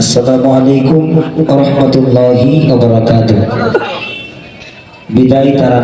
আসসালামু আলাইকুম রহমতুল্লাহি বিদায় তারা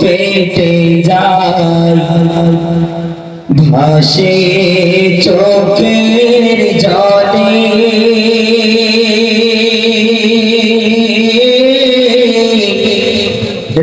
ফেটে যায়। ভাসে চোখের জলে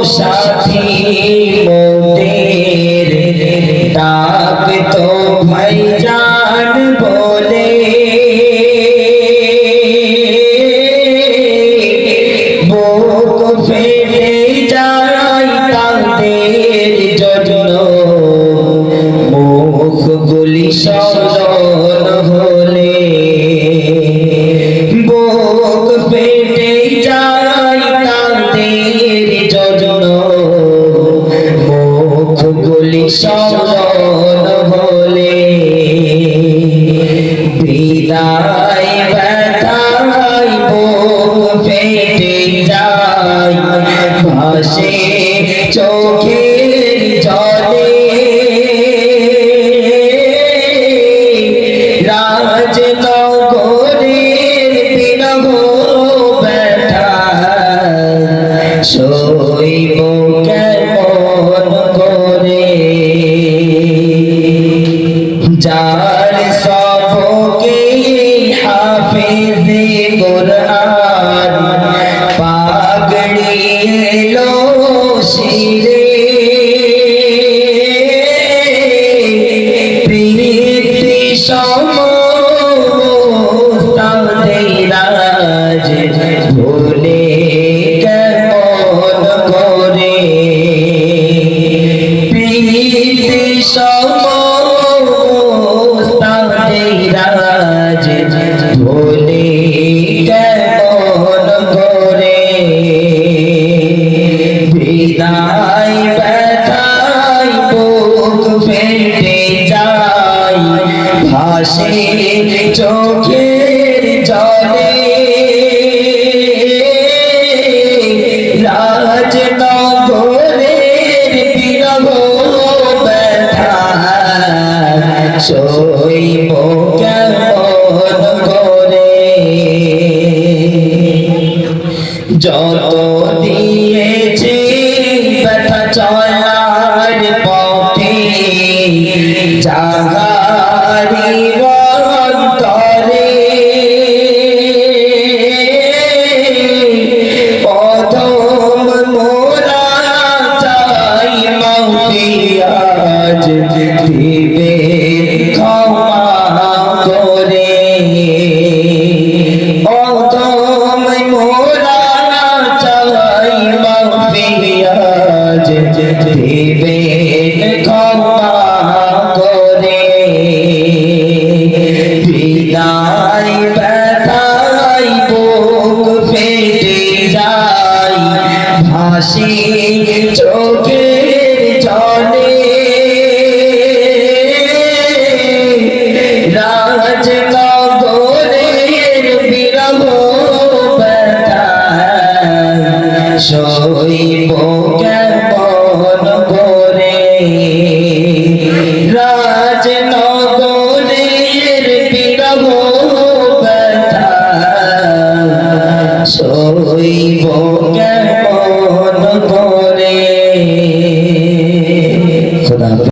usar সরল হলে বিদায় ব্যথায় বুক ফেটে যায়। ভাসে চোখের জলে। রাজনগরের বিরহ ব্যথা সইব কোরআন পাগড়ি এলো শিরে। প্রীতি ভুলে করে? প্রীতি সমস্তাদেরাজ ভাসে চোখের জলে রাজনগরের বিরহ ব্যথা সইব কেমন করে। যত দিয়েছে ব্যথা চলার পথে জাগারি দিবে ক্ষমা করে। প্রথম মোরা